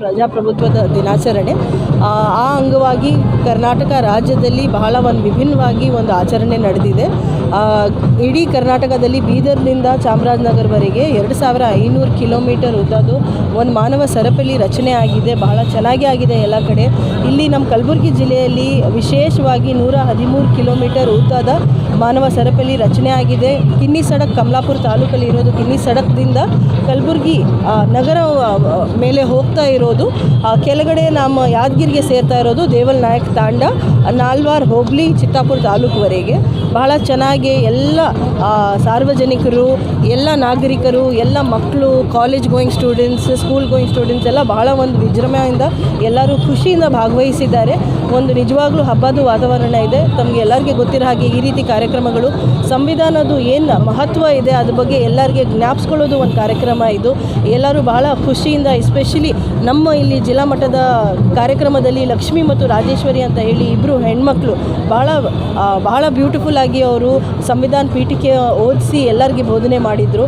ಪ್ರಜಾಪ್ರಭುತ್ವದ ದಿನಾಚರಣೆ. ಆ ಅಂಗವಾಗಿ ಕರ್ನಾಟಕ ರಾಜ್ಯದಲ್ಲಿ ಬಹಳ ಒಂದು ವಿಭಿನ್ನವಾಗಿ ಒಂದು ಆಚರಣೆ ನಡೆದಿದೆ. ಇಡೀ ಕರ್ನಾಟಕದಲ್ಲಿ ಬೀದರ್ನಿಂದ ಚಾಮರಾಜನಗರವರೆಗೆ ಎರಡು ಸಾವಿರ ಐನೂರು ಕಿಲೋಮೀಟರ್ ಉದ್ದದ್ದು ಒಂದು ಮಾನವ ಸರಪಳಿ ರಚನೆ ಆಗಿದೆ. ಬಹಳ ಚೆನ್ನಾಗಿ ಆಗಿದೆ ಎಲ್ಲ ಕಡೆ. ಇಲ್ಲಿ ನಮ್ಮ ಕಲಬುರಗಿ ಜಿಲ್ಲೆಯಲ್ಲಿ ವಿಶೇಷವಾಗಿ ನೂರ ಹದಿಮೂರು ಕಿಲೋಮೀಟರ್ ಉದ್ದದ ಮಾನವ ಸರಪಳಿ ರಚನೆ ಆಗಿದೆ. ಕಿನ್ನಿ ಸಡಕ್ ಕಮಲಾಪುರ ತಾಲೂಕಲ್ಲಿ ಇರೋದು ಕಿನ್ನಿ ಸಡಕ್ದಿಂದ ಕಲಬುರಗಿ ನಗರ ಮೇಲೆ ಹೋಗ್ತಾ ಇರೋದು. ಕೆಳಗಡೆ ನಮ್ಮ ಯಾದಗಿರಿಗೆ ಸೇರ್ತಾ ಇರೋದು ದೇವಲ್ ನಾಯಕ್ ತಾಂಡ, ನಾಲ್ವಾರ್ ಹೋಬಳಿ ಚಿತ್ತಾಪುರ ತಾಲೂಕುವರೆಗೆ. ಬಹಳ ಚೆನ್ನಾಗಿ ಎಲ್ಲ ಸಾರ್ವಜನಿಕರು, ಎಲ್ಲ ನಾಗರಿಕರು, ಎಲ್ಲ ಮಕ್ಕಳು college going students school going students ಎಲ್ಲ ಬಹಳ ಒಂದು ವಿಜೃಂಭಣೆಯಿಂದ ಎಲ್ಲರೂ ಖುಷಿಯಿಂದ ಭಾಗವಹಿಸಿದ್ದಾರೆ. ಒಂದು ನಿಜವಾಗ್ಲೂ ಹಬ್ಬದ ವಾತಾವರಣ ಇದೆ. ತಮಗೆ ಎಲ್ಲರಿಗೆ ಗೊತ್ತಿರೋ ಹಾಗೆ ಈ ರೀತಿ ಕಾರ್ಯಕ್ರಮಗಳು. ಸಂವಿಧಾನದ್ದು ಏನು ಮಹತ್ವ ಇದೆ, ಅದ್ರ ಬಗ್ಗೆ ಎಲ್ಲರಿಗೆ ಜ್ಞಾಪಿಸ್ಕೊಳ್ಳೋದು ಒಂದು ಕಾರ್ಯಕ್ರಮ ಇದು. ಎಲ್ಲರೂ ಬಹಳ ಖುಷಿಯಿಂದ ಎಸ್ಪೆಷಲಿ ನಮ್ಮ ಇಲ್ಲಿ ಜಿಲ್ಲಾ ಮಟ್ಟದ ಕಾರ್ಯಕ್ರಮದಲ್ಲಿ ಲಕ್ಷ್ಮಿ ಮತ್ತು ರಾಜೇಶ್ವರಿ ಅಂತ ಹೇಳಿ ಇಬ್ಬರು ಹೆಣ್ಮಕ್ಳು ಭಾಳ ಭಾಳ ಬ್ಯೂಟಿಫುಲ್ ಆಗಿ ಅವರು ಸಂವಿಧಾನ ಪೀಠಿಕೆ ಓದಿಸಿ ಎಲ್ಲರಿಗೆ ಬೋಧನೆ ಮಾಡಿದರು.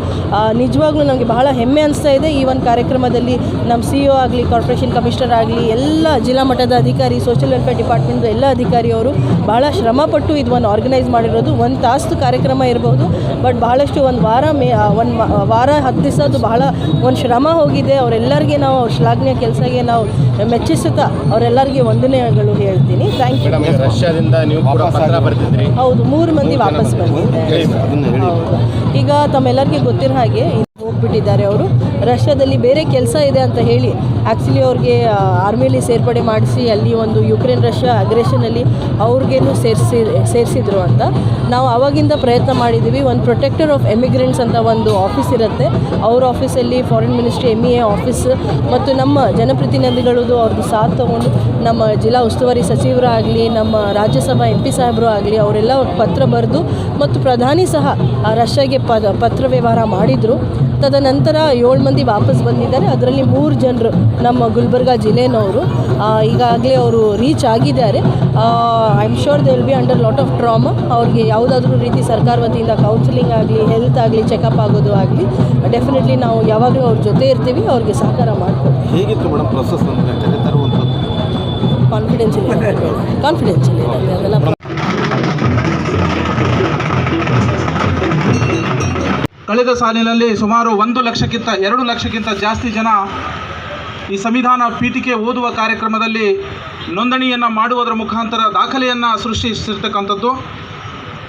ನಿಜವಾಗ್ಲೂ ನಮಗೆ ಬಹಳ ಹೆಮ್ಮೆ ಅನಿಸ್ತಾ ಇದೆ ಈ ಒಂದು ಕಾರ್ಯಕ್ರಮದಲ್ಲಿ. ನಮ್ಮ ಸಿ ಒ ಆಗಲಿ ಕಾರ್ಪೊರೇಷನ್ ಕಮಿಷನರ್ ಆಗಲಿ, ಎಲ್ಲ ಜಿಲ್ಲಾ ಮಟ್ಟದ ಅಧಿಕಾರಿ ಸೋಷಿಯಲ್ ವೆಲ್ಫೇರ್ ಡಿಪಾರ್ಟ್ಮೆಂಟ್ದು ಎಲ್ಲ ಅಧಿಕಾರಿಯವರು ಬಹಳ ಶ್ರಮಪಟ್ಟು ಇದು ಒಂದು ಆರ್ಗನೈಸ್ ಮಾಡಿರೋದು. ಒಂದು ತಾಸು ಕಾರ್ಯಕ್ರಮ ಇರ್ಬೋದು ಬಟ್ ಬಹಳಷ್ಟು ಒಂದು ವಾರ ಮೇ ಒಂದು ವಾರ ಹತ್ತು ಅದು ಬಹಳ ಒಂದು ಶ್ರಮ ಹೋಗಿದೆ. ಅವರೆಲ್ಲರಿಗೆ ನಾವು ಅವ್ರ ಶ್ಲಾಘನೀಯ ಕೆಲಸಗೆ ನಾವು ಮೆಚ್ಚಿಸುತ್ತಾ ಅವರೆಲ್ಲರಿಗೆ ವಂದನೆಗಳು ಹೇಳ್ತೀನಿ. ಥ್ಯಾಂಕ್ ಯು ರಷ್ಯಾದಿಂದ ನೀವು ಕೂಡ ಪತ್ರ ಬರ್ತಿದ್ರಿ ಹೌದು ಮೂರು ಮಂದಿ ವಾಪಸ್ ಬಂದಿದ್ದೆ ಹೌದು. ಈಗ ತಮ್ಮೆಲ್ಲರಿಗೆ ಗೊತ್ತಿರೋ ಹಾಗೆ ಹೋಗ್ಬಿಟ್ಟಿದ್ದಾರೆ ಅವರು. ರಷ್ಯಾದಲ್ಲಿ ಬೇರೆ ಕೆಲಸ ಇದೆ ಅಂತ ಹೇಳಿ ಆ್ಯಕ್ಚುಲಿ ಅವ್ರಿಗೆ ಆರ್ಮಿಲಿ ಸೇರ್ಪಡೆ ಮಾಡಿಸಿ ಅಲ್ಲಿ ಒಂದು ಯುಕ್ರೇನ್ ರಷ್ಯಾ ಅಗ್ರೆಷನಲ್ಲಿ ಅವ್ರಿಗೇನು ಸೇರಿಸಿ, ಸೇರಿಸಿದ್ರು ಅಂತ. ನಾವು ಅವಾಗಿಂದ ಪ್ರಯತ್ನ ಮಾಡಿದ್ದೀವಿ. ಒಂದು ಪ್ರೊಟೆಕ್ಟರ್ ಆಫ್ ಎಮಿಗ್ರೆಂಟ್ಸ್ ಅಂತ ಒಂದು ಆಫೀಸ್ ಇರುತ್ತೆ. ಅವ್ರ ಆಫೀಸಲ್ಲಿ foreign ministry M E A office ಮತ್ತು ನಮ್ಮ ಜನಪ್ರತಿನಿಧಿಗಳದು ಅವ್ರದ್ದು ಸಾಥ್ ತೊಗೊಂಡು ನಮ್ಮ ಜಿಲ್ಲಾ ಉಸ್ತುವಾರಿ ಸಚಿವರಾಗಲಿ ನಮ್ಮ ರಾಜ್ಯಸಭಾ ಎಂ ಪಿ ಸಾಹೇಬರು ಆಗಲಿ, ಅವರೆಲ್ಲ ಪತ್ರ ಬರೆದು ಮತ್ತು ಪ್ರಧಾನಿ ಸಹ ರಷ್ಯಾಗೆ ಪದ, ಪತ್ರ ವ್ಯವಹಾರ ಮಾಡಿದರು. ತದನಂತರ ಏಳು ಮಂದಿ ವಾಪಸ್ ಬಂದಿದ್ದಾರೆ. ಅದರಲ್ಲಿ ಮೂರು ಜನರು ನಮ್ಮ ಗುಲ್ಬರ್ಗ ಜಿಲ್ಲೆನವರು ಈಗಾಗಲೇ ಅವರು ರೀಚ್ ಆಗಿದ್ದಾರೆ. I am sure they will be under lot of trauma ಅವ್ರಿಗೆ ಯಾವುದಾದ್ರೂ ರೀತಿ ಸರ್ಕಾರ ವತಿಯಿಂದ ಕೌನ್ಸಿಲಿಂಗ್ ಆಗಲಿ ಹೆಲ್ತ್ ಆಗಲಿ ಚೆಕಪ್ ಆಗೋದು ಆಗಲಿ ಡೆಫಿನೆಟ್ಲಿ ನಾವು ಯಾವಾಗಲೂ ಅವ್ರ ಜೊತೆ ಇರ್ತೀವಿ ಅವ್ರಿಗೆ ಸಹಕಾರ ಮಾಡ್ತೀವಿ. ಹೇಗಿತ್ತು ಮೇಡಮ್ ಪ್ರೊಸೆಸ್ ಅಂದರೆ ಕಾನ್ಫಿಡೆನ್ಷಿಯಲ್ ಕಾನ್ಫಿಡೆನ್ಷಿಯಲ್ ಇದೆ ಅದೆಲ್ಲ ಕಳೆದ ಸಾಲಿನಲ್ಲಿ ಸುಮಾರು ಒಂದು ಲಕ್ಷಕ್ಕಿಂತ ಎರಡು ಲಕ್ಷಕ್ಕಿಂತ ಜಾಸ್ತಿ ಜನ ಈ ಸಂವಿಧಾನ ಪೀಠಿಕೆ ಓದುವ ಕಾರ್ಯಕ್ರಮದಲ್ಲಿ ನೋಂದಣಿಯನ್ನು ಮಾಡುವುದರ ಮುಖಾಂತರ ದಾಖಲೆಯನ್ನು ಸೃಷ್ಟಿಸಿರ್ತಕ್ಕಂಥದ್ದು.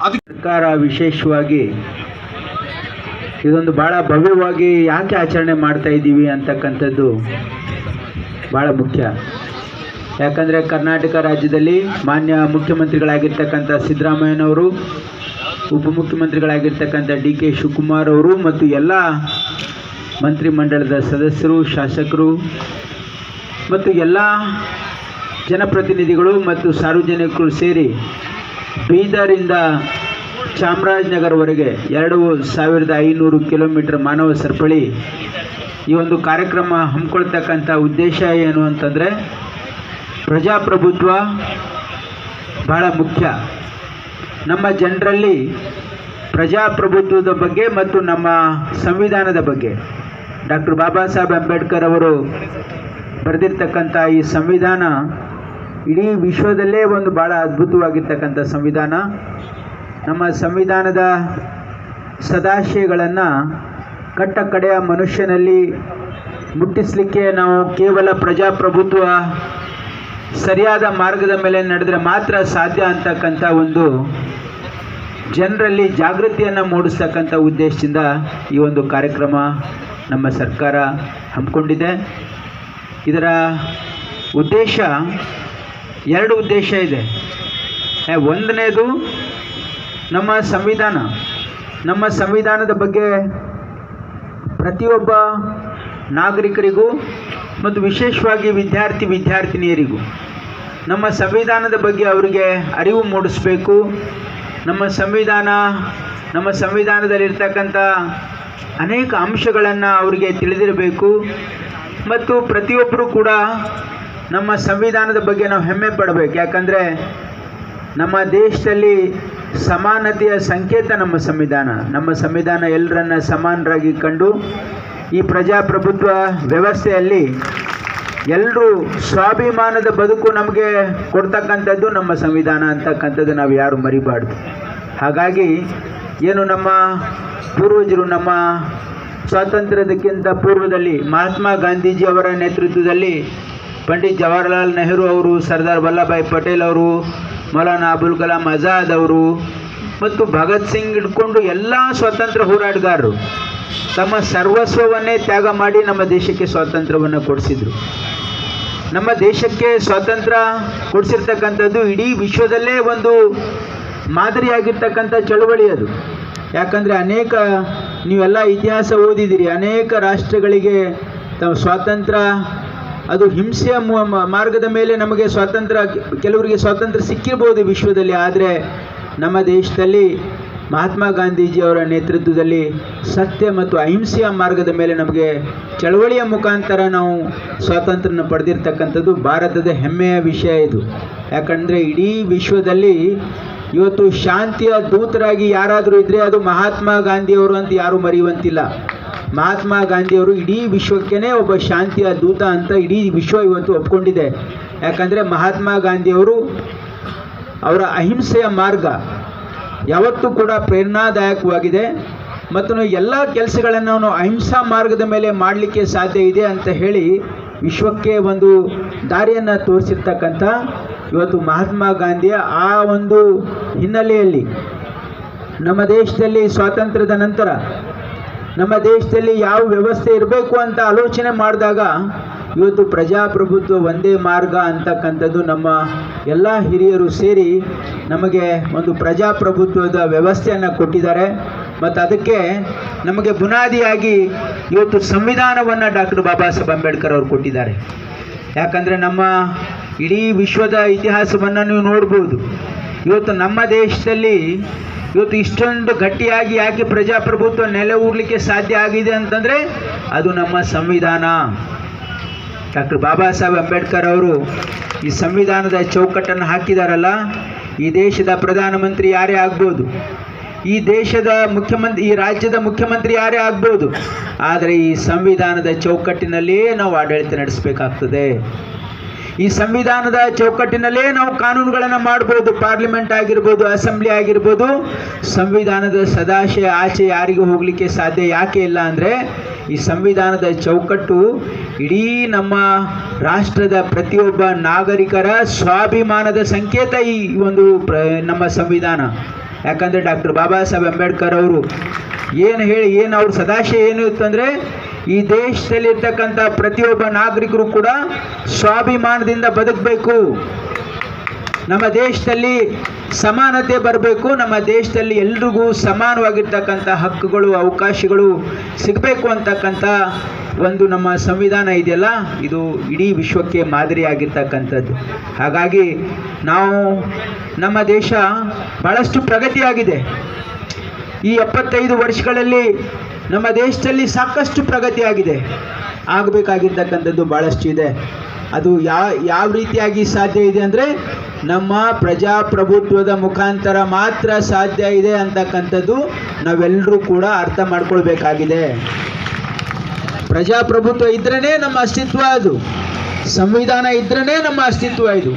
ಅದಕ್ಕೆ ಸರ್ಕಾರ ವಿಶೇಷವಾಗಿ ಇದೊಂದು ಭಾಳ ಭವ್ಯವಾಗಿ ಯಾಕೆ ಆಚರಣೆ ಮಾಡ್ತಾ ಇದ್ದೀವಿ ಅಂತಕ್ಕಂಥದ್ದು ಭಾಳ ಮುಖ್ಯ. ಯಾಕಂದರೆ ಕರ್ನಾಟಕ ರಾಜ್ಯದಲ್ಲಿ ಮಾನ್ಯ ಮುಖ್ಯಮಂತ್ರಿಗಳಾಗಿರ್ತಕ್ಕಂಥ ಸಿದ್ದರಾಮಯ್ಯನವರು ಉಪಮುಖ್ಯಮಂತ್ರಿಗಳಾಗಿರ್ತಕ್ಕಂಥ ಡಿ ಕೆ ಶಿವಕುಮಾರ್ ಅವರು ಮತ್ತು ಎಲ್ಲ ಮಂತ್ರಿಮಂಡಲದ ಸದಸ್ಯರು, ಶಾಸಕರು ಮತ್ತು ಎಲ್ಲ ಜನಪ್ರತಿನಿಧಿಗಳು ಮತ್ತು ಸಾರ್ವಜನಿಕರು ಸೇರಿ ಬೀದರಿಂದ ಚಾಮರಾಜನಗರವರೆಗೆ ಎರಡು ಸಾವಿರದ ಐನೂರು ಕಿಲೋಮೀಟರ್ ಮಾನವ ಸರಪಳಿ ಈ ಒಂದು ಕಾರ್ಯಕ್ರಮ ಹಮ್ಮಿಕೊಳ್ತಕ್ಕಂಥ ಉದ್ದೇಶ ಏನು ಅಂತಂದರೆ ಪ್ರಜಾಪ್ರಭುತ್ವ ಭಾಳ ಮುಖ್ಯ. ನಮ್ಮ ಜನರಲ್ಲಿ ಪ್ರಜಾಪ್ರಭುತ್ವದ ಬಗ್ಗೆ ಮತ್ತು ನಮ್ಮ ಸಂವಿಧಾನದ ಬಗ್ಗೆ. ಡಾಕ್ಟರ್ ಬಾಬಾ ಸಾಹೇಬ್ ಅಂಬೇಡ್ಕರ್ ಅವರು ಬರೆದಿರ್ತಕ್ಕಂಥ ಈ ಸಂವಿಧಾನ ಇಡೀ ವಿಶ್ವದಲ್ಲೇ ಒಂದು ಭಾಳ ಅದ್ಭುತವಾಗಿರ್ತಕ್ಕಂಥ ಸಂವಿಧಾನ. ನಮ್ಮ ಸಂವಿಧಾನದ ಸದಾಶಯಗಳನ್ನು ಕಟ್ಟ ಕಡೆಯ ಮನುಷ್ಯನಲ್ಲಿ ಮುಟ್ಟಿಸಲಿಕ್ಕೆ ನಾವು ಕೇವಲ ಪ್ರಜಾಪ್ರಭುತ್ವ ಸರಿಯಾದ ಮಾರ್ಗದ ಮೇಲೆ ನಡೆದ್ರೆ ಮಾತ್ರ ಸಾಧ್ಯ ಅಂತಕ್ಕಂಥ ಒಂದು ಜನರಲ್ಲಿ ಜಾಗೃತಿಯನ್ನು ಮೂಡಿಸ್ತಕ್ಕಂಥ ಉದ್ದೇಶದಿಂದ ಈ ಒಂದು ಕಾರ್ಯಕ್ರಮ ನಮ್ಮ ಸರ್ಕಾರ ಹಮ್ಮಿಕೊಂಡಿದೆ. ಇದರ ಉದ್ದೇಶ, ಎರಡು ಉದ್ದೇಶ ಇದೆ. ಒಂದನೇದು ನಮ್ಮ ಸಂವಿಧಾನ. ನಮ್ಮ ಸಂವಿಧಾನದ ಬಗ್ಗೆ ಪ್ರತಿಯೊಬ್ಬ ನಾಗರಿಕರಿಗೂ ಮತ್ತು ವಿಶೇಷವಾಗಿ ವಿದ್ಯಾರ್ಥಿ ವಿದ್ಯಾರ್ಥಿನಿಯರಿಗೂ ನಮ್ಮ ಸಂವಿಧಾನದ ಬಗ್ಗೆ ಅವರಿಗೆ ಅರಿವು ಮೂಡಿಸಬೇಕು. ನಮ್ಮ ಸಂವಿಧಾನ, ನಮ್ಮ ಸಂವಿಧಾನದಲ್ಲಿರ್ತಕ್ಕಂಥ ಅನೇಕ ಅಂಶಗಳನ್ನು ಅವರಿಗೆ ತಿಳಿದಿರಬೇಕು. ಮತ್ತು ಪ್ರತಿಯೊಬ್ಬರೂ ಕೂಡ ನಮ್ಮ ಸಂವಿಧಾನದ ಬಗ್ಗೆ ನಾವು ಹೆಮ್ಮೆ ಪಡಬೇಕು. ಯಾಕಂದರೆ ನಮ್ಮ ದೇಶದಲ್ಲಿ ಸಮಾನತೆಯ ಸಂಕೇತ ನಮ್ಮ ಸಂವಿಧಾನ. ನಮ್ಮ ಸಂವಿಧಾನ ಎಲ್ಲರನ್ನ ಸಮಾನರಾಗಿ ಕಂಡು ಈ ಪ್ರಜಾಪ್ರಭುತ್ವ ವ್ಯವಸ್ಥೆಯಲ್ಲಿ ಎಲ್ಲರೂ ಸ್ವಾಭಿಮಾನದ ಬದುಕು ನಮಗೆ ಕೊಡ್ತಕ್ಕಂಥದ್ದು ನಮ್ಮ ಸಂವಿಧಾನ ಅಂತಕ್ಕಂಥದ್ದು ನಾವು ಯಾರು ಮರಿಬಾರ್ದು. ಹಾಗಾಗಿ ಏನು ನಮ್ಮ ಪೂರ್ವಜರು ನಮ್ಮ ಸ್ವಾತಂತ್ರ್ಯದಕ್ಕಿಂತ ಪೂರ್ವದಲ್ಲಿ ಮಹಾತ್ಮ ಗಾಂಧೀಜಿ ಅವರ ನೇತೃತ್ವದಲ್ಲಿ ಪಂಡಿತ್ ಜವಾಹರ್ಲಾಲ್ ನೆಹರು ಅವರು, ಸರ್ದಾರ್ ವಲ್ಲಭಾಯ್ ಪಟೇಲ್ ಅವರು, ಮೌಲಾನಾ ಅಬುಲ್ ಕಲಾಂ ಆಜಾದ್ ಅವರು ಮತ್ತು ಭಗತ್ ಸಿಂಗ್ ಹಿಡ್ಕೊಂಡು ಎಲ್ಲ ಸ್ವಾತಂತ್ರ್ಯ ಹೋರಾಟಗಾರರು ತಮ್ಮ ಸರ್ವಸ್ವವನ್ನೇ ತ್ಯಾಗ ಮಾಡಿ ನಮ್ಮ ದೇಶಕ್ಕೆ ಸ್ವಾತಂತ್ರ್ಯವನ್ನು ಕೊಡಿಸಿದ್ರು. ನಮ್ಮ ದೇಶಕ್ಕೆ ಸ್ವಾತಂತ್ರ್ಯ ಕೊಡಿಸಿರ್ತಕ್ಕಂಥದ್ದು ಇಡೀ ವಿಶ್ವದಲ್ಲೇ ಒಂದು ಮಾದರಿಯಾಗಿರ್ತಕ್ಕಂಥ ಚಳುವಳಿ ಅದು. ಯಾಕಂದರೆ ಅನೇಕ ನೀವೆಲ್ಲ ಇತಿಹಾಸ ಓದಿದ್ದೀರಿ ಅನೇಕ ರಾಷ್ಟ್ರಗಳಿಗೆ ಸ್ವಾತಂತ್ರ್ಯ, ಅದು ಹಿಂಸೆಯ ಮಾರ್ಗದ ಮೇಲೆ ನಮಗೆ ಸ್ವಾತಂತ್ರ್ಯ, ಕೆಲವರಿಗೆ ಸ್ವಾತಂತ್ರ್ಯ ಸಿಕ್ಕಿರ್ಬೋದು ವಿಶ್ವದಲ್ಲಿ, ಆದರೆ ನಮ್ಮ ದೇಶದಲ್ಲಿ ಮಹಾತ್ಮ ಗಾಂಧೀಜಿಯವರ ನೇತೃತ್ವದಲ್ಲಿ ಸತ್ಯ ಮತ್ತು ಅಹಿಂಸೆಯ ಮಾರ್ಗದ ಮೇಲೆ ನಮಗೆ ಚಳವಳಿಯ ಮುಖಾಂತರ ನಾವು ಸ್ವಾತಂತ್ರ್ಯನ ಪಡೆದಿರ್ತಕ್ಕಂಥದ್ದು ಭಾರತದ ಹೆಮ್ಮೆಯ ವಿಷಯ ಇದು. ಯಾಕಂದರೆ ಇಡೀ ವಿಶ್ವದಲ್ಲಿ ಇವತ್ತು ಶಾಂತಿಯ ದೂತರಾಗಿ ಯಾರಾದರೂ ಇದ್ದರೆ ಅದು ಮಹಾತ್ಮ ಗಾಂಧಿಯವರು ಅಂತ ಯಾರೂ ಮರೆಯುವಂತಿಲ್ಲ. ಮಹಾತ್ಮ ಗಾಂಧಿಯವರು ಇಡೀ ವಿಶ್ವಕ್ಕೇ ಒಬ್ಬ ಶಾಂತಿಯ ದೂತ ಅಂತ ಇಡೀ ವಿಶ್ವ ಇವತ್ತು ಒಪ್ಕೊಂಡಿದೆ. ಯಾಕಂದರೆ ಮಹಾತ್ಮ ಗಾಂಧಿಯವರು ಅವರ ಅಹಿಂಸೆಯ ಮಾರ್ಗ ಯಾವತ್ತೂ ಕೂಡ ಪ್ರೇರಣಾದಾಯಕವಾಗಿದೆ. ಮತ್ತು ಎಲ್ಲ ಕೆಲಸಗಳನ್ನು ನಾವು ಅಹಿಂಸಾ ಮಾರ್ಗದ ಮೇಲೆ ಮಾಡಲಿಕ್ಕೆ ಸಾಧ್ಯ ಇದೆ ಅಂತ ಹೇಳಿ ವಿಶ್ವಕ್ಕೆ ಒಂದು ದಾರಿಯನ್ನು ತೋರಿಸಿರ್ತಕ್ಕಂಥ ಇವತ್ತು ಮಹಾತ್ಮ ಗಾಂಧಿಯ ಆ ಒಂದು ಹಿನ್ನೆಲೆಯಲ್ಲಿ ನಮ್ಮ ದೇಶದಲ್ಲಿ ಸ್ವಾತಂತ್ರ್ಯದ ನಂತರ, ನಮ್ಮ ದೇಶದಲ್ಲಿ ಯಾವ ವ್ಯವಸ್ಥೆ ಇರಬೇಕು ಅಂತ ಆಲೋಚನೆ ಮಾಡಿದಾಗ ಇವತ್ತು ಪ್ರಜಾಪ್ರಭುತ್ವ ಒಂದೇ ಮಾರ್ಗ ಅಂತಕ್ಕಂಥದ್ದು ನಮ್ಮ ಎಲ್ಲ ಹಿರಿಯರು ಸೇರಿ ನಮಗೆ ಒಂದು ಪ್ರಜಾಪ್ರಭುತ್ವದ ವ್ಯವಸ್ಥೆಯನ್ನು ಕೊಟ್ಟಿದ್ದಾರೆ. ಮತ್ತು ಅದಕ್ಕೆ ನಮಗೆ ಬುನಾದಿಯಾಗಿ ಇವತ್ತು ಸಂವಿಧಾನವನ್ನು ಡಾಕ್ಟರ್ ಬಾಬಾ ಸಾಹೇಬ್ ಅಂಬೇಡ್ಕರ್ ಅವರು ಕೊಟ್ಟಿದ್ದಾರೆ. ಯಾಕಂದರೆ ನಮ್ಮ ಇಡೀ ವಿಶ್ವದ ಇತಿಹಾಸವನ್ನು ನೀವು ನೋಡ್ಬೋದು. ಇವತ್ತು ನಮ್ಮ ದೇಶದಲ್ಲಿ ಇವತ್ತು ಇಷ್ಟೊಂದು ಗಟ್ಟಿಯಾಗಿ ಯಾಕೆ ಪ್ರಜಾಪ್ರಭುತ್ವ ನೆಲೆ ಊರ್ಲಿಕ್ಕೆ ಸಾಧ್ಯ ಆಗಿದೆ ಅಂತಂದರೆ ಅದು ನಮ್ಮ ಸಂವಿಧಾನ. ಡಾಕ್ಟರ್ ಬಾಬಾ ಸಾಹೇಬ್ ಅಂಬೇಡ್ಕರ್ ಅವರು ಈ ಸಂವಿಧಾನದ ಚೌಕಟ್ಟನ್ನು ಹಾಕಿದಾರಲ್ಲ, ಈ ದೇಶದ ಪ್ರಧಾನಮಂತ್ರಿ ಯಾರೇ ಆಗ್ಬೋದು, ಈ ದೇಶದ ಮುಖ್ಯಮಂತ್ರಿ ಈ ರಾಜ್ಯದ ಮುಖ್ಯಮಂತ್ರಿ ಯಾರೇ ಆಗ್ಬೋದು, ಆದರೆ ಈ ಸಂವಿಧಾನದ ಚೌಕಟ್ಟಿನಲ್ಲಿಯೇ ನಾವು ಆಡಳಿತ ನಡೆಸಬೇಕಾಗ್ತದೆ. ಈ ಸಂವಿಧಾನದ ಚೌಕಟ್ಟಿನಲ್ಲೇ ನಾವು ಕಾನೂನುಗಳನ್ನು ಮಾಡ್ಬೋದು, ಪಾರ್ಲಿಮೆಂಟ್ ಆಗಿರ್ಬೋದು, ಅಸೆಂಬ್ಲಿ ಆಗಿರ್ಬೋದು. ಸಂವಿಧಾನದ ಸದಾಶಯ ಆಚೆ ಯಾರಿಗೂ ಹೋಗಲಿಕ್ಕೆ ಸಾಧ್ಯ ಯಾಕೆ ಇಲ್ಲ ಅಂದರೆ, ಈ ಸಂವಿಧಾನದ ಚೌಕಟ್ಟು ಇಡೀ ನಮ್ಮ ರಾಷ್ಟ್ರದ ಪ್ರತಿಯೊಬ್ಬ ನಾಗರಿಕರ ಸ್ವಾಭಿಮಾನದ ಸಂಕೇತ ಈ ಒಂದು ಪ್ರ, ನಮ್ಮ ಸಂವಿಧಾನ. ಯಾಕಂದರೆ ಡಾಕ್ಟರ್ ಬಾಬಾ ಸಾಹೇಬ್ ಅಂಬೇಡ್ಕರ್ ಅವರು ಏನು ಹೇಳಿ, ಏನು ಅವ್ರ ಸದಾಶಯ ಏನು ಇತ್ತಂದರೆ ಈ ದೇಶದಲ್ಲಿರ್ತಕ್ಕಂಥ ಪ್ರತಿಯೊಬ್ಬ ನಾಗರಿಕರು ಕೂಡ ಸ್ವಾಭಿಮಾನದಿಂದ ಬದುಕಬೇಕು. ನಮ್ಮ ದೇಶದಲ್ಲಿ ಸಮಾನತೆ ಬರಬೇಕು. ನಮ್ಮ ದೇಶದಲ್ಲಿ ಎಲ್ರಿಗೂ ಸಮಾನವಾಗಿರ್ತಕ್ಕಂಥ ಹಕ್ಕುಗಳು, ಅವಕಾಶಗಳು ಸಿಗಬೇಕು ಅಂತಕ್ಕಂಥ ಒಂದು ನಮ್ಮ ಸಂವಿಧಾನ ಇದೆಯಲ್ಲ, ಇದು ಇಡೀ ವಿಶ್ವಕ್ಕೆ ಮಾದರಿಯಾಗಿರ್ತಕ್ಕಂಥದ್ದು. ಹಾಗಾಗಿ ನಾವು ನಮ್ಮ ದೇಶ ಭಾಳಷ್ಟು ಪ್ರಗತಿಯಾಗಿದೆ. ಈ ಎಪ್ಪತ್ತೈದು ವರ್ಷಗಳಲ್ಲಿ ನಮ್ಮ ದೇಶದಲ್ಲಿ ಸಾಕಷ್ಟು ಪ್ರಗತಿಯಾಗಿದೆ. ಆಗಬೇಕಾಗಿರ್ತಕ್ಕಂಥದ್ದು ಭಾಳಷ್ಟು ಇದೆ. ಅದು ಯಾ ಯಾವ ರೀತಿಯಾಗಿ ಸಾಧ್ಯ ಇದೆ ಅಂದರೆ ನಮ್ಮ ಪ್ರಜಾಪ್ರಭುತ್ವದ ಮುಖಾಂತರ ಮಾತ್ರ ಸಾಧ್ಯ ಇದೆ ಅಂತಕ್ಕಂಥದ್ದು ನಾವೆಲ್ಲರೂ ಕೂಡ ಅರ್ಥ ಮಾಡ್ಕೊಳ್ಬೇಕಾಗಿದೆ. ಪ್ರಜಾಪ್ರಭುತ್ವ ಇದ್ರೇ ನಮ್ಮ ಅಸ್ತಿತ್ವ ಅದು. ಸಂವಿಧಾನ ಇದ್ರೇ ನಮ್ಮ ಅಸ್ತಿತ್ವ ಇದು.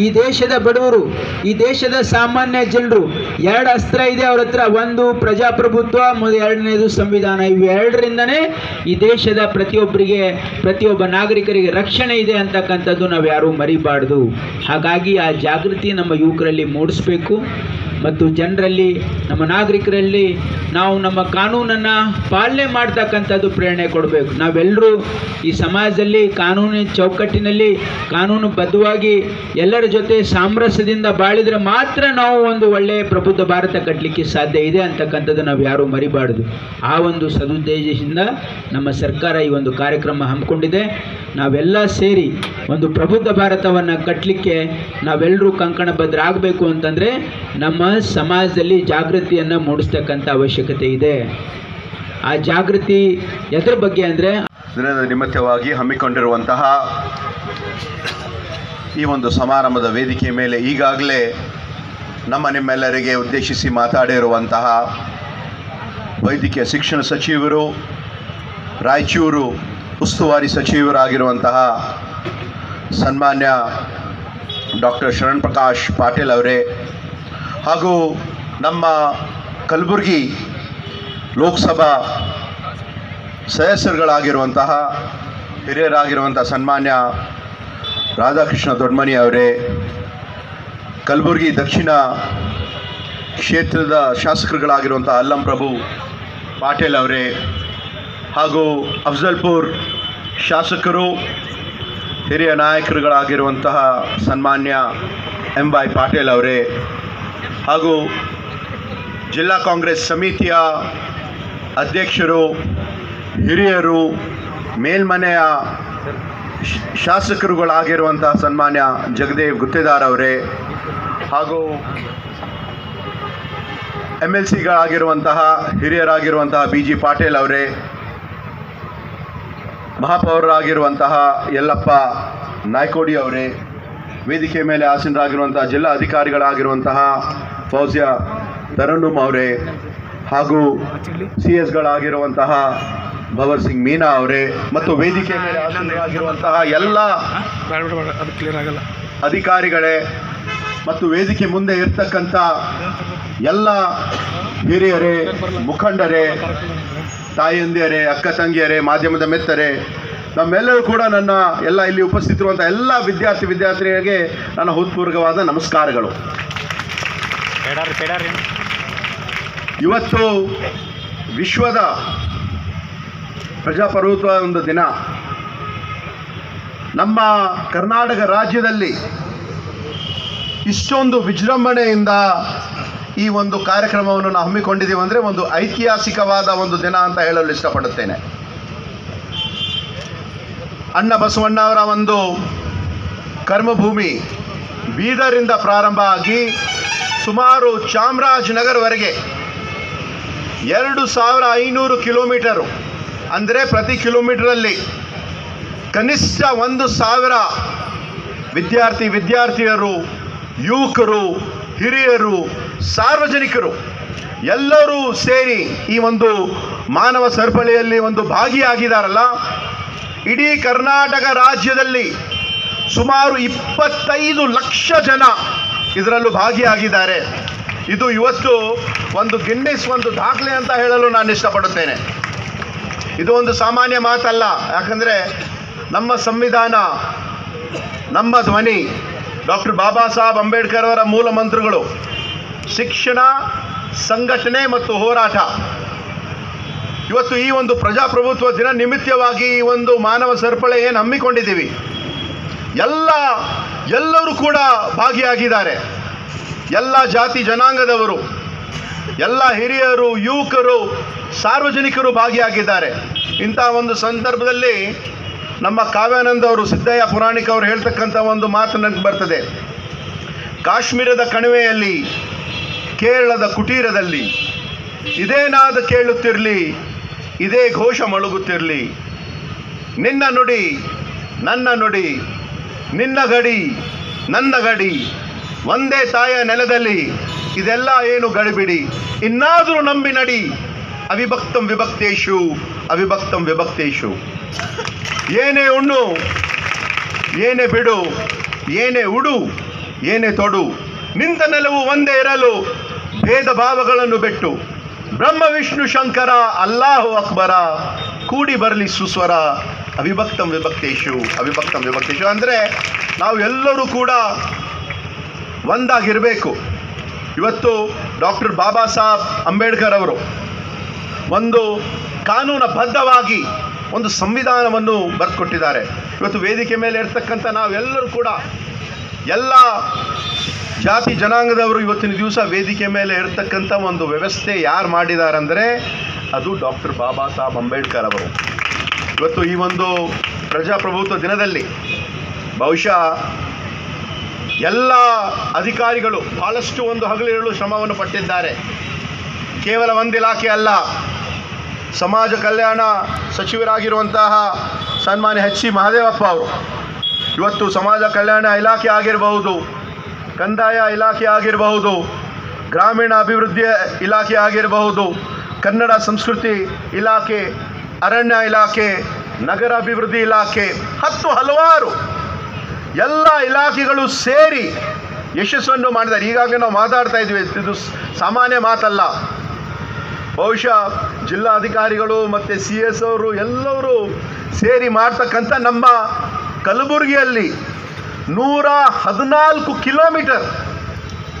ಈ ದೇಶದ ಬಡವರು, ಈ ದೇಶದ ಸಾಮಾನ್ಯ ಜನರು, ಎರಡು ಅಸ್ತ್ರ ಇದೆ ಅವ್ರ ಹತ್ರ. ಒಂದು ಪ್ರಜಾಪ್ರಭುತ್ವ ಎರಡನೇದು ಸಂವಿಧಾನ. ಇವೆರಡರಿಂದನೇ ಈ ದೇಶದ ಪ್ರತಿಯೊಬ್ಬರಿಗೆ ಪ್ರತಿಯೊಬ್ಬ ನಾಗರಿಕರಿಗೆ ರಕ್ಷಣೆ ಇದೆ ಅಂತಕ್ಕಂಥದ್ದು ನಾವು ಯಾರೂ ಮರಿಬಾರ್ದು. ಹಾಗಾಗಿ ಆ ಜಾಗೃತಿ ನಮ್ಮ ಯುವಕರಲ್ಲಿ ಮೂಡಿಸ್ಬೇಕು. ಮತ್ತು ಜನರಲ್ಲಿ, ನಮ್ಮ ನಾಗರಿಕರಲ್ಲಿ ನಾವು ನಮ್ಮ ಕಾನೂನನ್ನು ಪಾಲನೆ ಮಾಡ್ತಕ್ಕಂಥದ್ದು ಪ್ರೇರಣೆ ಕೊಡಬೇಕು. ನಾವೆಲ್ಲರೂ ಈ ಸಮಾಜದಲ್ಲಿ ಕಾನೂನಿನ ಚೌಕಟ್ಟಿನಲ್ಲಿ ಕಾನೂನು ಬದ್ಧವಾಗಿ ಎಲ್ಲರ ಜೊತೆ ಸಾಮರಸ್ಯದಿಂದ ಬಾಳಿದರೆ ಮಾತ್ರ ನಾವು ಒಂದು ಒಳ್ಳೆಯ ಪ್ರಬುದ್ಧ ಭಾರತ ಕಟ್ಟಲಿಕ್ಕೆ ಸಾಧ್ಯ ಇದೆ ಅಂತಕ್ಕಂಥದ್ದು ನಾವು ಯಾರೂ ಮರಿಬಾರ್ದು. ಆ ಒಂದು ಸದುದ್ದೇಶದಿಂದ ನಮ್ಮ ಸರ್ಕಾರ ಈ ಒಂದು ಕಾರ್ಯಕ್ರಮ ಹಮ್ಮಿಕೊಂಡಿದೆ. ನಾವೆಲ್ಲ ಸೇರಿ ಒಂದು ಪ್ರಬುದ್ಧ ಭಾರತವನ್ನು ಕಟ್ಟಲಿಕ್ಕೆ ನಾವೆಲ್ಲರೂ ಕಂಕಣಬದ್ಧರಾಗಬೇಕು ಅಂತಂದರೆ ನಮ್ಮ ಸಮಾಜದಲ್ಲಿ ಜಾಗೃತಿಯನ್ನು ಮೂಡಿಸ್ತಕ್ಕಂಥ ಅವಶ್ಯಕತೆ ಇದೆ. ಆ ಜಾಗೃತಿ ಎದ್ರ ಬಗ್ಗೆ ಅಂದರೆ ದಿನದ ನಿಮಿತ್ತವಾಗಿ ಹಮ್ಮಿಕೊಂಡಿರುವಂತಹ ಈ ಒಂದು ಸಮಾರಂಭದ ವೇದಿಕೆ ಮೇಲೆ ಈಗಾಗಲೇ ನಮ್ಮ ನಿಮ್ಮೆಲ್ಲರಿಗೆ ಉದ್ದೇಶಿಸಿ ಮಾತಾಡಿರುವಂತಹ ವೈದ್ಯಕೀಯ ಶಿಕ್ಷಣ ಸಚಿವರು, ರಾಯಚೂರು ಉಸ್ತುವಾರಿ ಸಚಿವರಾಗಿರುವಂತಹ ಸನ್ಮಾನ್ಯ ಡಾಕ್ಟರ್ ಶರಣ್ ಪ್ರಕಾಶ್ ಪಾಟೀಲ್ ಅವರೇ ಹಾಗೂ ನಮ್ಮ ಕಲಬುರಗಿ ಲೋಕಸಭಾ ಸದಸ್ಯರುಗಳಾಗಿರುವಂತಹ ಹಿರಿಯರಾಗಿರುವಂಥ ಸನ್ಮಾನ್ಯ ರಾಧಾಕೃಷ್ಣ ದೊಡ್ಮನಿ ಅವರೇ, ಕಲಬುರಗಿ ದಕ್ಷಿಣ ಕ್ಷೇತ್ರದ ಶಾಸಕರುಗಳಾಗಿರುವಂಥ ಅಲ್ಲಂ ಪ್ರಭು ಪಾಟೀಲ್ ಅವರೇ ಹಾಗೂ ಅಫ್ಜಲ್ಪುರ್ ಶಾಸಕರು, ಹಿರಿಯ ನಾಯಕರುಗಳಾಗಿರುವಂತಹ ಸನ್ಮಾನ್ಯ ಎಂ ವೈ ಪಾಟೀಲ್ ಅವರೇ ಹಾಗೂ ಜಿಲ್ಲಾ ಕಾಂಗ್ರೆಸ್ ಸಮಿತಿಯ ಅಧ್ಯಕ್ಷರು, ಹಿರಿಯರು, ಮೇಲ್ಮನೆಯ ಶಾಸಕರುಗಳಾಗಿರುವಂತಹ ಸನ್ಮಾನ್ಯ ಜಗದೇವ್ ಗುತ್ತೇದಾರ್ ಅವರೇ ಹಾಗೂ ಎಂ ಎಲ್ ಸಿಗಳಾಗಿರುವಂತಹ ಹಿರಿಯರಾಗಿರುವಂತಹ ಬಿ ಜಿ ಪಾಟೀಲ್ ಅವರೇ ಮಹಾಪೌರರಾಗಿರುವಂತಹ ಯಲ್ಲಪ್ಪ ನಾಯ್ಕೋಡಿ ಅವರೇ ವೇದಿಕೆ ಮೇಲೆ ಆಸೀನರಾಗಿರುವಂತಹ ಜಿಲ್ಲಾ ಅಧಿಕಾರಿಗಳಾಗಿರುವಂತಹ ಫೌಜ್ಯ ತರನ್ನುಮ್ ಅವರೇ, ಹಾಗೂ ಸಿ ಎಸ್ಗಳಾಗಿರುವಂತಹ ಭವರ್ ಸಿಂಗ್ ಮೀನಾ ಅವರೇ, ಮತ್ತು ವೇದಿಕೆ ಮೇಲೆ ಆಸೀನರಾಗಿರುವಂತಹ ಎಲ್ಲ ಅಧಿಕಾರಿಗಳೇ, ಮತ್ತು ವೇದಿಕೆ ಮುಂದೆ ಇರ್ತಕ್ಕಂಥ ಎಲ್ಲ ಹಿರಿಯರೇ, ಮುಖಂಡರೇ ತಾಯಂದಿಯರೇ ಅಕ್ಕ ತಂಗಿಯರೇ ಮಾಧ್ಯಮದ ಮೆತ್ತರೆ ನಮ್ಮೆಲ್ಲರೂ ಕೂಡ ನನ್ನ ಎಲ್ಲ ಇಲ್ಲಿ ಉಪಸ್ಥಿತಿರುವಂಥ ಎಲ್ಲ ವಿದ್ಯಾರ್ಥಿ ವಿದ್ಯಾರ್ಥಿನಿಯರಿಗೆ ನನ್ನ ಹೃತ್ಪೂರ್ವಕವಾದ ನಮಸ್ಕಾರಗಳು. ಇವತ್ತು ವಿಶ್ವದ ಪ್ರಜಾಪ್ರಭುತ್ವ ಒಂದು ದಿನ. ನಮ್ಮ ಕರ್ನಾಟಕ ರಾಜ್ಯದಲ್ಲಿ ಇಷ್ಟೊಂದು ವಿಜೃಂಭಣೆಯಿಂದ ಈ ಒಂದು ಕಾರ್ಯಕ್ರಮವನ್ನು ನಾವು ಹಮ್ಮಿಕೊಂಡಿದ್ದೀವಿ ಅಂದರೆ ಒಂದು ಐತಿಹಾಸಿಕವಾದ ಒಂದು ದಿನ ಅಂತ ಹೇಳಲು ಇಷ್ಟಪಡುತ್ತೇನೆ. ಅಣ್ಣ ಬಸವಣ್ಣ ಅವರ ಒಂದು ಕರ್ಮಭೂಮಿ ಬೀದರಿಂದ ಪ್ರಾರಂಭ ಆಗಿ ಸುಮಾರು ಚಾಮರಾಜನಗರವರೆಗೆ ಎರಡು ಸಾವಿರ ಐನೂರು ಕಿಲೋಮೀಟರು, ಅಂದರೆ ಪ್ರತಿ ಕಿಲೋಮೀಟರಲ್ಲಿ ಕನಿಷ್ಠ ಒಂದು ಸಾವಿರ ವಿದ್ಯಾರ್ಥಿ, ವಿದ್ಯಾರ್ಥಿಯರು, ಯುವಕರು ಹಿರಿಯರು, ಸಾರ್ವಜನಿಕರು ಎಲ್ಲರೂ ಸೇರಿ ಈ ಒಂದು ಮಾನವ ಸರಪಳಿಯಲ್ಲಿ ಒಂದು ಭಾಗಿಯಾಗಿದ್ದಾರಲ್ಲ ಇಡೀ ಕರ್ನಾಟಕ ರಾಜ್ಯದಲ್ಲಿ ಸುಮಾರು ಇಪ್ಪತ್ತೈದು ಲಕ್ಷ ಜನ ಇದರಲ್ಲೂ ಭಾಗಿಯಾಗಿದ್ದಾರೆ. ಇದು ಇವತ್ತು ಒಂದು ಗಿನ್ನಿಸ್ ಒಂದು ದಾಖಲೆ ಅಂತ ಹೇಳಲು ನಾನು ಇಷ್ಟಪಡುತ್ತೇನೆ. ಇದು ಒಂದು ಸಾಮಾನ್ಯ ಮಾತಲ್ಲ, ಯಾಕಂದರೆ ನಮ್ಮ ಸಂವಿಧಾನ, ನಮ್ಮ ಧ್ವನಿ ಡಾಕ್ಟರ್ ಬಾಬಾ ಸಾಹೇಬ್ ಅಂಬೇಡ್ಕರ್ ಅವರ ಮೂಲ ಮಂತ್ರಗಳು, ಶಿಕ್ಷಣ, ಸಂಘಟನೆ ಮತ್ತು ಹೋರಾಟ. ಇವತ್ತು ಈ ಒಂದು ಪ್ರಜಾಪ್ರಭುತ್ವ ದಿನ ನಿಮಿತ್ತವಾಗಿ ಈ ಒಂದು ಮಾನವ ಸರಪಳಿ ಏನು ಹಮ್ಮಿಕೊಂಡಿದ್ದೀವಿ. ಎಲ್ಲ, ಎಲ್ಲರೂ ಕೂಡ ಭಾಗಿಯಾಗಿದ್ದಾರೆ. ಎಲ್ಲ ಜಾತಿ ಜನಾಂಗದವರು, ಎಲ್ಲ ಹಿರಿಯರು, ಯುವಕರು, ಸಾರ್ವಜನಿಕರು ಭಾಗಿಯಾಗಿದ್ದಾರೆ. ಇಂಥ ಒಂದು ಸಂದರ್ಭದಲ್ಲಿ ನಮ್ಮ ಕಾವ್ಯಾನಂದ ಅವರು ಸಿದ್ದಯ್ಯ ಪುರಾಣಿಕ ಅವರು ಹೇಳ್ತಕ್ಕಂಥ ಒಂದು ಮಾತು ನನಗೆ ಬರ್ತದೆ. ಕಾಶ್ಮೀರದ ಕಣಿವೆಯಲ್ಲಿ, ಕೇರಳದ ಕುಟೀರದಲ್ಲಿ, ಇದೇನಾದ ಕೇಳುತ್ತಿರಲಿ, ಇದೇ ಘೋಷ ಮಳುಗುತ್ತಿರಲಿ. ನಿನ್ನ ನುಡಿ, ನನ್ನ ನುಡಿ, ನಿನ್ನ ಗಡಿ, ನನ್ನ ಗಡಿ, ಒಂದೇ ತಾಯ ನೆಲದಲ್ಲಿ, ಇದೆಲ್ಲ ಏನು ಗಡಿಬಿಡಿ. ಇನ್ನಾದರೂ ನಂಬಿ ನಡಿ. ಅವಿಭಕ್ತಂ ವಿಭಕ್ತೇಶು. ಅವಿಭಕ್ತಂ ವಿಭಕ್ತೇಶು ಏನೇ ಉಣ್ಣು, ಏನೇ ಬಿಡು, ಏನೇ ಉಡು, ಏನೇ ತೊಡು, ನಿಂತ ನೆಲವು ಒಂದೇ ಇರಲು ಭೇದ ಭಾವಗಳನ್ನು ಬಿಟ್ಟು. ಬ್ರಹ್ಮ, ವಿಷ್ಣು, ಶಂಕರ, ಅಲ್ಲಾಹು ಅಕ್ಬರ, ಕೂಡಿ ಬರಲಿ ಸುಸ್ವರ, ಅವಿಭಕ್ತಂ ವಿಭಕ್ತೇಶು ಅವಿಭಕ್ತಂ ವಿಭಕ್ತೇಶು ಅಂದರೆ ನಾವು ಎಲ್ಲರೂ ಕೂಡ ಒಂದಾಗಿರಬೇಕು. ಇವತ್ತು ಡಾಕ್ಟರ್ ಬಾಬಾ ಸಾಹೇಬ್ ಅಂಬೇಡ್ಕರ್ ಅವರು ಒಂದು ಕಾನೂನಬದ್ಧವಾಗಿ ಒಂದು ಸಂವಿಧಾನವನ್ನು ಬರೆದುಕೊಟ್ಟಿದ್ದಾರೆ ಇವತ್ತು ವೇದಿಕೆ ಮೇಲೆ ಇರ್ತಕ್ಕಂಥ ನಾವೆಲ್ಲರೂ ಕೂಡ ಎಲ್ಲ ಜಾತಿ ಜನಾಂಗದವರು ಇವತ್ತಿನ ದಿವಸ ವೇದಿಕೆ ಮೇಲೆ ಇರತಕ್ಕಂಥ ಒಂದು ವ್ಯವಸ್ಥೆ ಯಾರು ಮಾಡಿದಾರಂದರೆ ಅದು ಡಾಕ್ಟರ್ ಬಾಬಾ ಸಾಹೇಬ್ ಅಂಬೇಡ್ಕರ್ ಅವರು. ಇವತ್ತು ಈ ಒಂದು ಪ್ರಜಾಪ್ರಭುತ್ವ ದಿನದಲ್ಲಿ ಬಹುಶಃ ಎಲ್ಲ ಅಧಿಕಾರಿಗಳು ಭಾಳಷ್ಟು ಒಂದು ಹಗಲಿರಲು ಶ್ರಮವನ್ನು ಪಟ್ಟಿದ್ದಾರೆ. ಕೇವಲ ಒಂದು ಇಲಾಖೆ ಅಲ್ಲ ಸಮಾಜ ಕಲ್ಯಾಣ ಸಚಿವರಾಗಿರುವಂತಹ ಸನ್ಮಾನ್ಯ ಎಚ್ ಸಿ ಮಹದೇವಪ್ಪ ಅವರು. ಇವತ್ತು ಸಮಾಜ ಕಲ್ಯಾಣ ಇಲಾಖೆ ಆಗಿರಬಹುದು, ಕಂದಾಯ ಇಲಾಖೆ ಆಗಿರಬಹುದು, ಗ್ರಾಮೀಣ ಅಭಿವೃದ್ಧಿ ಇಲಾಖೆ ಆಗಿರಬಹುದು, ಕನ್ನಡ ಸಂಸ್ಕೃತಿ ಇಲಾಖೆ, ಅರಣ್ಯ ಇಲಾಖೆ, ನಗರ ಅಭಿವೃದ್ಧಿ ಇಲಾಖೆ, ಹತ್ತು ಹಲವಾರು ಎಲ್ಲ ಇಲಾಖೆಗಳು ಸೇರಿ ಯಶಸ್ಸನ್ನು ಮಾಡಿದ್ದಾರೆ. ಈಗಾಗಲೇ ನಾವು ಮಾತಾಡ್ತಾ ಇದ್ವಿ ಇದು ಸಾಮಾನ್ಯ ಮಾತಲ್ಲ. ಬಹುಶಃ ಜಿಲ್ಲಾಧಿಕಾರಿಗಳು ಮತ್ತು ಸಿ ಎಸ್ ಅವರು ಎಲ್ಲರೂ ಸೇರಿ ಮಾಡ್ತಕ್ಕಂಥ ನಮ್ಮ ಕಲಬುರಗಿಯಲ್ಲಿ ನೂರ ಹದಿನಾಲ್ಕು ಕಿಲೋಮೀಟರ್,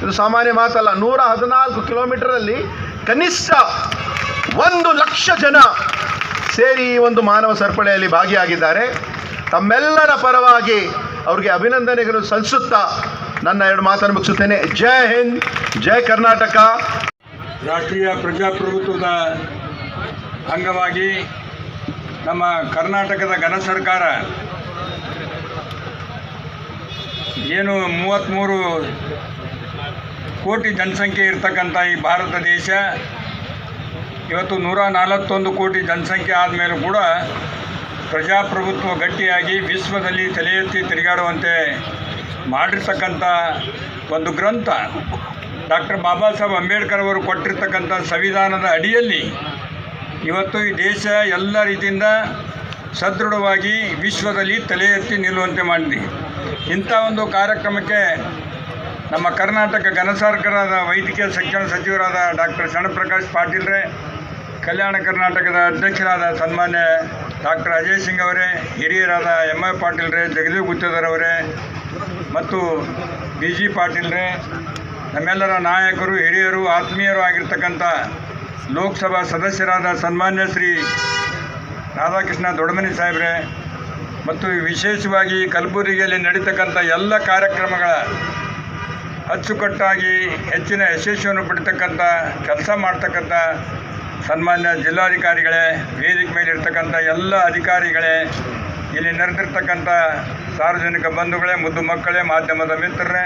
ಇದು ಸಾಮಾನ್ಯ ಮಾತಲ್ಲ, ನೂರ ಹದಿನಾಲ್ಕು ಕಿಲೋಮೀಟರಲ್ಲಿ ಕನಿಷ್ಠ ಒಂದು ಲಕ್ಷ ಜನ ಸೇರಿ ಈ ಒಂದು ಮಾನವ ಸರಪಳಿಯಲ್ಲಿ ಭಾಗಿಯಾಗಿದ್ದಾರೆ. ತಮ್ಮೆಲ್ಲರ ಪರವಾಗಿ ಅವರಿಗೆ ಅಭಿನಂದನೆಗಳು ಸಲ್ಲಿಸುತ್ತಾ ನನ್ನ ಎರಡು ಮಾತನ್ನು ಮುಗಿಸುತ್ತೇನೆ. ಜೈ ಹಿಂದ್, ಜೈ ಕರ್ನಾಟಕ. ರಾಷ್ಟ್ರೀಯ ಪ್ರಜಾಪ್ರಭುತ್ವದ ಅಂಗವಾಗಿ ನಮ್ಮ ಕರ್ನಾಟಕದ ಘನ ಸರ್ಕಾರ ಏನು ಮೂವತ್ತ್ಮೂರು ಕೋಟಿ ಜನಸಂಖ್ಯೆ ಇರ್ತಕ್ಕಂಥ ಈ ಭಾರತ ದೇಶ, ಇವತ್ತು ನೂರ ನಲವತ್ತೊಂದು ಕೋಟಿ ಜನಸಂಖ್ಯೆ ಆದಮೇಲೂ ಕೂಡ ಪ್ರಜಾಪ್ರಭುತ್ವ ಗಟ್ಟಿಯಾಗಿ ವಿಶ್ವದಲ್ಲಿ ತಲೆ ಎತ್ತಿ ತಿರುಗಾಡುವಂತೆ ಮಾಡಿರ್ತಕ್ಕಂಥ ಒಂದು ಗ್ರಂಥ. ಡಾಕ್ಟರ್ ಬಾಬಾ ಸಾಹೇಬ್ ಅಂಬೇಡ್ಕರ್ ಅವರು ಕೊಟ್ಟಿರ್ತಕ್ಕಂಥ ಸಂವಿಧಾನದ ಅಡಿಯಲ್ಲಿ ಇವತ್ತು ಈ ದೇಶ ಎಲ್ಲ ರೀತಿಯಿಂದ ಸದೃಢವಾಗಿ ವಿಶ್ವದಲ್ಲಿ ತಲೆ ಎತ್ತಿ ನಿಲ್ಲುವಂತೆ ಮಾಡಿದೆ. ಇಂಥ ಒಂದು ಕಾರ್ಯಕ್ರಮಕ್ಕೆ ನಮ್ಮ ಕರ್ನಾಟಕ ಘನ ವೈದ್ಯಕೀಯ ಶಿಕ್ಷಣ ಸಚಿವರಾದ ಡಾಕ್ಟರ್ ಶರಣಪ್ರಕಾಶ್ ಪಾಟೀಲ್ರೇ ಕಲ್ಯಾಣ ಕರ್ನಾಟಕದ ಅಧ್ಯಕ್ಷರಾದ ಸನ್ಮಾನ್ಯ ಡಾಕ್ಟರ್ ಅಜಯ್ ಸಿಂಗ್ ಅವರೇ, ಹಿರಿಯರಾದ ಎಂ ಐ ಪಾಟೀಲ್ರೇ ಜಗದೀವ್ ಗುತ್ತೇದಾರ್ ಅವರೇ ಮತ್ತು ಬಿ ಜಿ ಪಾಟೀಲ್ರೇ ನಮ್ಮೆಲ್ಲರ ನಾಯಕರು, ಹಿರಿಯರು, ಆತ್ಮೀಯರು ಆಗಿರ್ತಕ್ಕಂಥ ಲೋಕಸಭಾ ಸದಸ್ಯರಾದ ಸನ್ಮಾನ್ಯ ಶ್ರೀ ರಾಧಾಕೃಷ್ಣ ದೊಡ್ಡಮನಿ ಸಾಹೇಬ್ರೆ ಮತ್ತು ವಿಶೇಷವಾಗಿ ಕಲಬುರಗಿಯಲ್ಲಿ ನಡೀತಕ್ಕಂಥ ಎಲ್ಲ ಕಾರ್ಯಕ್ರಮಗಳ ಅಚ್ಚುಕಟ್ಟಾಗಿ ಹೆಚ್ಚಿನ ಯಶಸ್ಸನ್ನು ಪಡಿತಕ್ಕಂಥ, ಕೆಲಸ ಮಾಡ್ತಕ್ಕಂಥ ಸನ್ಮಾನ್ಯ ಜಿಲ್ಲಾಧಿಕಾರಿಗಳೇ, ವೇದಿಕೆ ಮೇಲೆ ಇರ್ತಕ್ಕಂಥ ಎಲ್ಲ ಅಧಿಕಾರಿಗಳೇ, ಇಲ್ಲಿ ನೆರೆದಿರ್ತಕ್ಕಂಥ ಸಾರ್ವಜನಿಕ ಬಂಧುಗಳೇ ಮುದ್ದು ಮಕ್ಕಳೇ, ಮಾಧ್ಯಮದ ಮಿತ್ರರೇ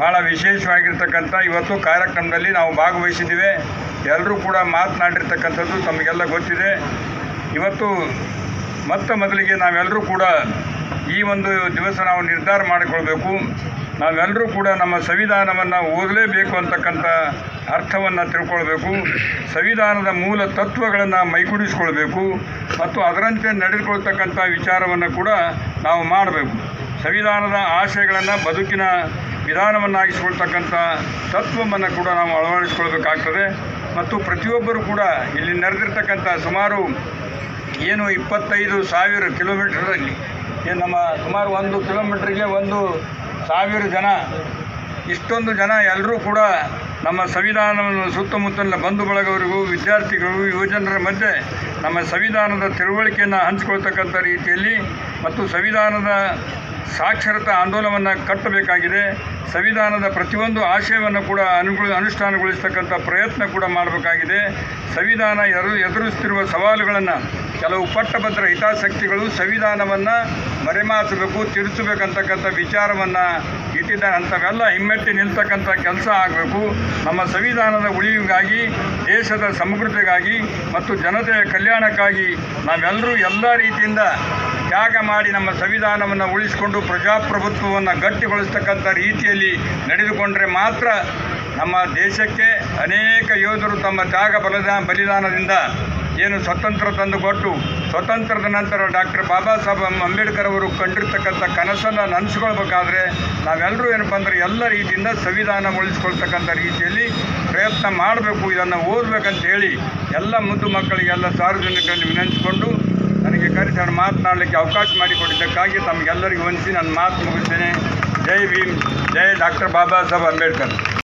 ಭಾಳ ವಿಶೇಷವಾಗಿರ್ತಕ್ಕಂಥ ಇವತ್ತು ಕಾರ್ಯಕ್ರಮದಲ್ಲಿ ನಾವು ಭಾಗವಹಿಸಿದ್ದೀವಿ. ಎಲ್ಲರೂ ಕೂಡ ಮಾತನಾಡಿರ್ತಕ್ಕಂಥದ್ದು ತಮಗೆಲ್ಲ ಗೊತ್ತಿದೆ. ಇವತ್ತು ಮೊತ್ತ ಮೊದಲಿಗೆ ನಾವೆಲ್ಲರೂ ಕೂಡ ಈ ಒಂದು ದಿವಸ ನಾವು ನಿರ್ಧಾರ ಮಾಡಿಕೊಳ್ಬೇಕು. ನಾವೆಲ್ಲರೂ ಕೂಡ ನಮ್ಮ ಸಂವಿಧಾನವನ್ನು ಓದಲೇಬೇಕು ಅಂತಕ್ಕಂಥ ಅರ್ಥವನ್ನು ತಿಳ್ಕೊಳ್ಬೇಕು. ಸಂವಿಧಾನದ ಮೂಲ ತತ್ವಗಳನ್ನು ಮೈಗೂಡಿಸ್ಕೊಳ್ಬೇಕು. ಮತ್ತು ಅದರಂತೆ ನಡೆದುಕೊಳ್ತಕ್ಕಂಥ ವಿಚಾರವನ್ನು ಕೂಡ ನಾವು ಮಾಡಬೇಕು. ಸಂವಿಧಾನದ ಆಶಯಗಳನ್ನು ಬದುಕಿನ ವಿಧಾನವನ್ನಾಗಿಸ್ಕೊಳ್ತಕ್ಕಂಥ ತತ್ವವನ್ನು ಕೂಡ ನಾವು ಅಳವಡಿಸ್ಕೊಳ್ಬೇಕಾಗ್ತದೆ. ಮತ್ತು ಪ್ರತಿಯೊಬ್ಬರು ಕೂಡ ಇಲ್ಲಿ ನಡೆದಿರ್ತಕ್ಕಂಥ ಸುಮಾರು ಏನು ಇಪ್ಪತ್ತೈದು ಸಾವಿರ ಕಿಲೋಮೀಟ್ರಲ್ಲಿ ಏನು ನಮ್ಮ ಸುಮಾರು ಒಂದು ಕಿಲೋಮೀಟ್ರಿಗೆ ಒಂದು ಸಾವಿರ ಜನ, ಇಷ್ಟೊಂದು ಜನ ಎಲ್ಲರೂ ಕೂಡ ನಮ್ಮ ಸಂವಿಧಾನವನ್ನು ಸುತ್ತಮುತ್ತಲಿನ ಬಂಧು ಬಳಗವರಿಗೂ ವಿದ್ಯಾರ್ಥಿಗಳು ಯುವಜನರ ಮಧ್ಯೆ ನಮ್ಮ ಸಂವಿಧಾನದ ತಿಳುವಳಿಕೆಯನ್ನು ಹಂಚಿಕೊಳ್ತಕ್ಕಂಥ ರೀತಿಯಲ್ಲಿ ಮತ್ತು ಸಂವಿಧಾನದ ಸಾಕ್ಷರತಾ ಆಂದೋಲನವನ್ನು ಕಟ್ಟಬೇಕಾಗಿದೆ. ಸಂವಿಧಾನದ ಪ್ರತಿಯೊಂದು ಆಶಯವನ್ನು ಕೂಡ ಅನುಗುಣ ಅನುಷ್ಠಾನಗೊಳಿಸ್ತಕ್ಕಂಥ ಪ್ರಯತ್ನ ಕೂಡ ಮಾಡಬೇಕಾಗಿದೆ. ಸಂವಿಧಾನ ಎರು, ಎದುರಿಸ್ತಿರುವ ಸವಾಲುಗಳನ್ನು ಕೆಲವು ಪಟ್ಟಭದ್ರ ಹಿತಾಸಕ್ತಿಗಳು ಸಂವಿಧಾನವನ್ನು ಮರೆಮಾಚಬೇಕು, ತಿರುಚಬೇಕಂತಕ್ಕಂಥ ವಿಚಾರವನ್ನು ಇಟ್ಟಿದ್ದಾರೆ ಅಂಥವೆಲ್ಲ ಹಿಮ್ಮೆಟ್ಟಿ ನಿಲ್ತಕ್ಕಂಥ ಕೆಲಸ ಆಗಬೇಕು. ನಮ್ಮ ಸಂವಿಧಾನದ ಉಳಿವಿಗಾಗಿ, ದೇಶದ ಸಮಗ್ರತೆಗಾಗಿ ಮತ್ತು ಜನತೆಯ ಕಲ್ಯಾಣಕ್ಕಾಗಿ ನಾವೆಲ್ಲರೂ ಎಲ್ಲ ರೀತಿಯಿಂದ ತ್ಯಾಗ ಮಾಡಿ ನಮ್ಮ ಸಂವಿಧಾನವನ್ನು ಉಳಿಸಿಕೊಂಡು ಪ್ರಜಾಪ್ರಭುತ್ವವನ್ನು ಗಟ್ಟಿಗೊಳಿಸ್ತಕ್ಕಂಥ ರೀತಿಯಲ್ಲಿ ನಡೆದುಕೊಂಡರೆ ಮಾತ್ರ ನಮ್ಮ ದೇಶಕ್ಕೆ ಅನೇಕ ಯೋಧರು ತಮ್ಮ ತ್ಯಾಗ ಬಲಿದಾನ ಬಲಿದಾನದಿಂದ ಏನು ಸ್ವತಂತ್ರ ತಂದುಕೊಟ್ಟು ಸ್ವತಂತ್ರದ ನಂತರ ಡಾಕ್ಟರ್ ಬಾಬಾ ಸಾಹೇಬ್ ಅಂಬೇಡ್ಕರ್ ಅವರು ಕಂಡಿರ್ತಕ್ಕಂಥ ಕನಸನ್ನು ನನಸ್ಕೊಳ್ಬೇಕಾದ್ರೆ ನಾವೆಲ್ಲರೂ ಏನಪ್ಪ ಅಂದರೆ ಎಲ್ಲ ರೀತಿಯಿಂದ ಸಂವಿಧಾನ ಉಳಿಸ್ಕೊಳ್ತಕ್ಕಂಥ ರೀತಿಯಲ್ಲಿ ಪ್ರಯತ್ನ ಮಾಡಬೇಕು, ಇದನ್ನು ಓದಬೇಕಂತ ಹೇಳಿ ಎಲ್ಲ ಮುದ್ದು ಮಕ್ಕಳಿಗೆಲ್ಲ ಸಾರ್ವಜನಿಕರಲ್ಲಿ ವಿನಂತಿಸಿಕೊಂಡು ನನಗೆ ಕರೆಸಿ ಮಾತನಾಡಲಿಕ್ಕೆ ಅವಕಾಶ ಮಾಡಿಕೊಟ್ಟಿದ್ದಕ್ಕಾಗಿ ತಮಗೆಲ್ಲರಿಗೂ ಹೊಂದಿಸಿ ನನ್ನ ಮಾತು ಮುಗಿಸ್ತೇನೆ. ಜೈ ಭೀಮ್, ಜೈ ಡಾಕ್ಟರ್ ಬಾಬಾ ಸಾಹೇಬ್ ಅಂಬೇಡ್ಕರ್.